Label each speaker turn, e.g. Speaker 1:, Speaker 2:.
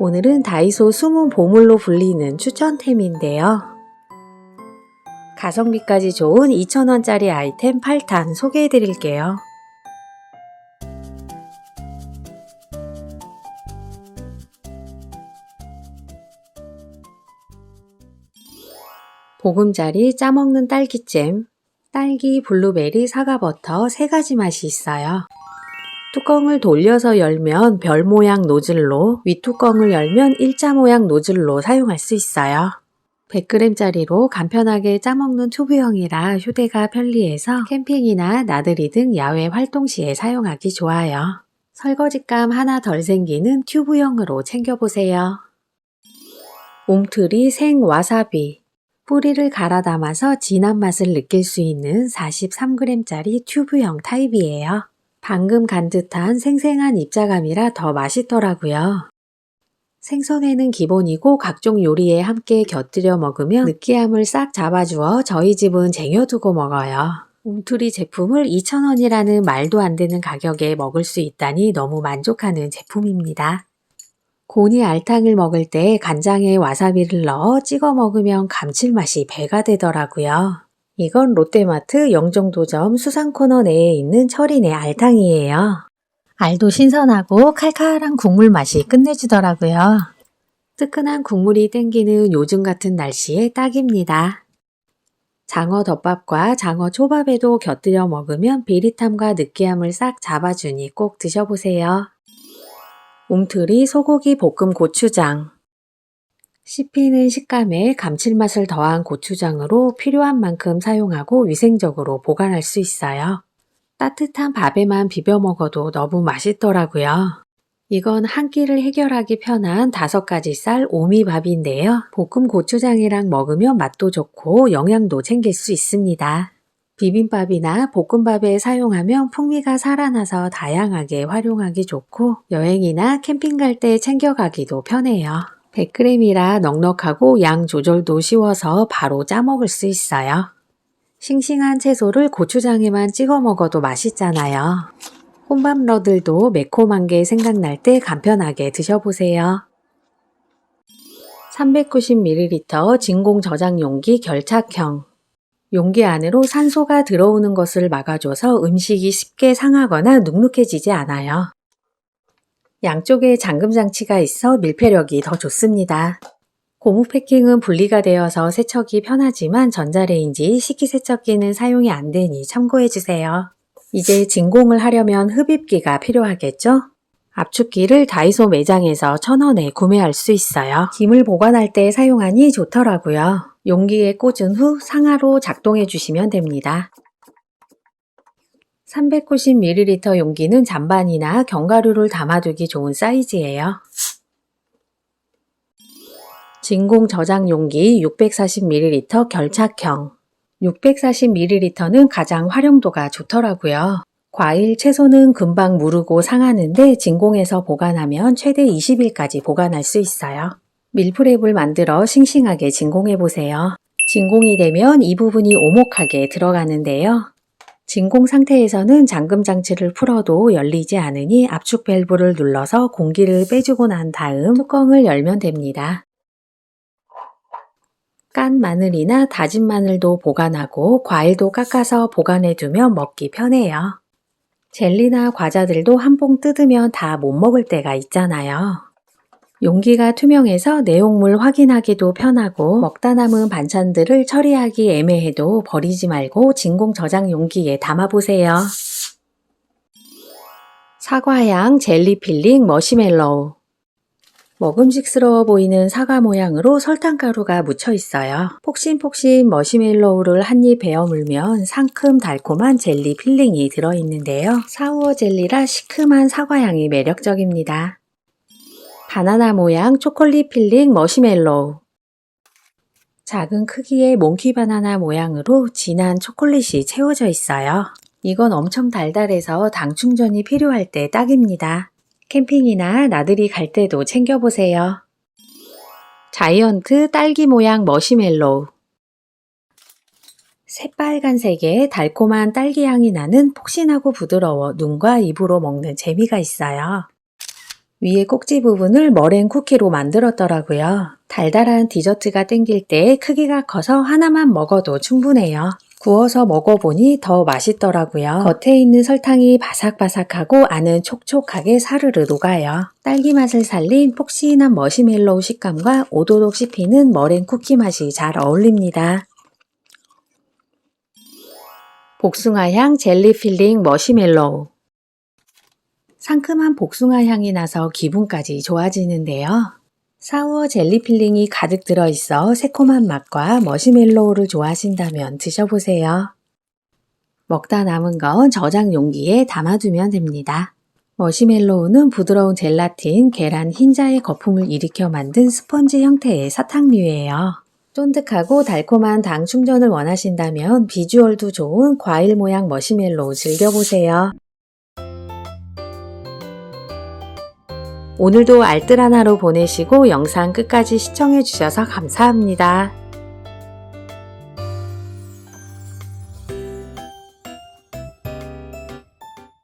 Speaker 1: 오늘은 다이소 숨은 보물로 불리는 추천템인데요. 가성비까지 좋은 2,000원짜리 아이템 8탄 소개해 드릴게요. 보금자리 짜먹는 딸기잼, 딸기, 블루베리, 사과버터 세 가지 맛이 있어요. 뚜껑을 돌려서 열면 별 모양 노즐로, 윗뚜껑을 열면 일자 모양 노즐로 사용할 수 있어요. 100g짜리로 간편하게 짜먹는 튜브형이라 휴대가 편리해서 캠핑이나 나들이 등 야외 활동 시에 사용하기 좋아요. 설거지감 하나 덜 생기는 튜브형으로 챙겨보세요. 옴트리 생 와사비 뿌리를 갈아 담아서 진한 맛을 느낄 수 있는 43g짜리 튜브형 타입이에요. 방금 간 듯한 생생한 입자감이라 더 맛있더라고요. 생선회는 기본이고 각종 요리에 함께 곁들여 먹으면 느끼함을 싹 잡아주어 저희 집은 쟁여두고 먹어요. 옴투리 제품을 2,000원이라는 말도 안 되는 가격에 먹을 수 있다니 너무 만족하는 제품입니다. 고니 알탕을 먹을 때 간장에 와사비를 넣어 찍어 먹으면 감칠맛이 배가 되더라고요. 이건 롯데마트 영종도점 수산코너 내에 있는 철인의 알탕이에요. 알도 신선하고 칼칼한 국물 맛이 끝내주더라고요. 뜨끈한 국물이 땡기는 요즘 같은 날씨에 딱입니다. 장어 덮밥과 장어 초밥에도 곁들여 먹으면 비릿함과 느끼함을 싹 잡아주니 꼭 드셔보세요. 옴트리 소고기 볶음 고추장 씹히는 식감에 감칠맛을 더한 고추장으로 필요한 만큼 사용하고 위생적으로 보관할 수 있어요. 따뜻한 밥에만 비벼 먹어도 너무 맛있더라고요. 이건 한 끼를 해결하기 편한 다섯 가지 쌀 오미밥인데요. 볶음 고추장이랑 먹으면 맛도 좋고 영양도 챙길 수 있습니다. 비빔밥이나 볶음밥에 사용하면 풍미가 살아나서 다양하게 활용하기 좋고 여행이나 캠핑 갈 때 챙겨가기도 편해요. 100g이라 넉넉하고 양 조절도 쉬워서 바로 짜먹을 수 있어요. 싱싱한 채소를 고추장에만 찍어 먹어도 맛있잖아요. 혼밥러들도 매콤한 게 생각날 때 간편하게 드셔보세요. 390ml 진공 저장 용기 결착형 용기 안으로 산소가 들어오는 것을 막아줘서 음식이 쉽게 상하거나 눅눅해지지 않아요. 양쪽에 잠금 장치가 있어 밀폐력이 더 좋습니다. 고무 패킹은 분리가 되어서 세척이 편하지만 전자레인지 식기세척기는 사용이 안 되니 참고해주세요. 이제 진공을 하려면 흡입기가 필요하겠죠? 압축기를 다이소 매장에서 1000원에 구매할 수 있어요. 김을 보관할 때 사용하니 좋더라고요. 용기에 꽂은 후 상하로 작동해 주시면 됩니다. 390ml 용기는 잔반이나 견과류를 담아두기 좋은 사이즈예요. 진공 저장 용기 640ml 결착형 640ml는 가장 활용도가 좋더라고요. 과일, 채소는 금방 무르고 상하는데 진공해서 보관하면 최대 20일까지 보관할 수 있어요. 밀프렙을 만들어 싱싱하게 진공해 보세요. 진공이 되면 이 부분이 오목하게 들어가는데요. 진공 상태에서는 잠금 장치를 풀어도 열리지 않으니 압축 밸브를 눌러서 공기를 빼주고 난 다음 뚜껑을 열면 됩니다. 깐 마늘이나 다진 마늘도 보관하고 과일도 깎아서 보관해 두면 먹기 편해요. 젤리나 과자들도 한 봉 뜯으면 다 못 먹을 때가 있잖아요. 용기가 투명해서 내용물 확인하기도 편하고 먹다 남은 반찬들을 처리하기 애매해도 버리지 말고 진공 저장 용기에 담아보세요. 사과향 젤리 필링 머시멜로우 먹음직스러워 보이는 사과 모양으로 설탕가루가 묻혀 있어요. 폭신폭신 머시멜로우를 한 입 베어 물면 상큼 달콤한 젤리 필링이 들어있는데요. 사우어 젤리라 시큼한 사과향이 매력적입니다. 바나나 모양 초콜릿 필링 머시멜로우 작은 크기의 몽키 바나나 모양으로 진한 초콜릿이 채워져 있어요. 이건 엄청 달달해서 당 충전이 필요할 때 딱입니다. 캠핑이나 나들이 갈 때도 챙겨보세요. 자이언트 딸기 모양 머시멜로우 새빨간색의 달콤한 딸기 향이 나는 폭신하고 부드러워 눈과 입으로 먹는 재미가 있어요. 위에 꼭지 부분을 머랭 쿠키로 만들었더라고요. 달달한 디저트가 땡길 때 크기가 커서 하나만 먹어도 충분해요. 구워서 먹어보니 더 맛있더라고요. 겉에 있는 설탕이 바삭바삭하고 안은 촉촉하게 사르르 녹아요. 딸기 맛을 살린 폭신한 머시멜로우 식감과 오도독 씹히는 머랭 쿠키 맛이 잘 어울립니다. 복숭아향 젤리 필링 머시멜로우 상큼한 복숭아 향이 나서 기분까지 좋아지는데요. 사우어 젤리 필링이 가득 들어있어 새콤한 맛과 머시멜로우를 좋아하신다면 드셔보세요. 먹다 남은 건 저장 용기에 담아두면 됩니다. 머시멜로우는 부드러운 젤라틴, 계란 흰자의 거품을 일으켜 만든 스펀지 형태의 사탕류예요. 쫀득하고 달콤한 당 충전을 원하신다면 비주얼도 좋은 과일 모양 머시멜로우 즐겨보세요. 오늘도 알뜰한 하루 보내시고 영상 끝까지 시청해주셔서 감사합니다.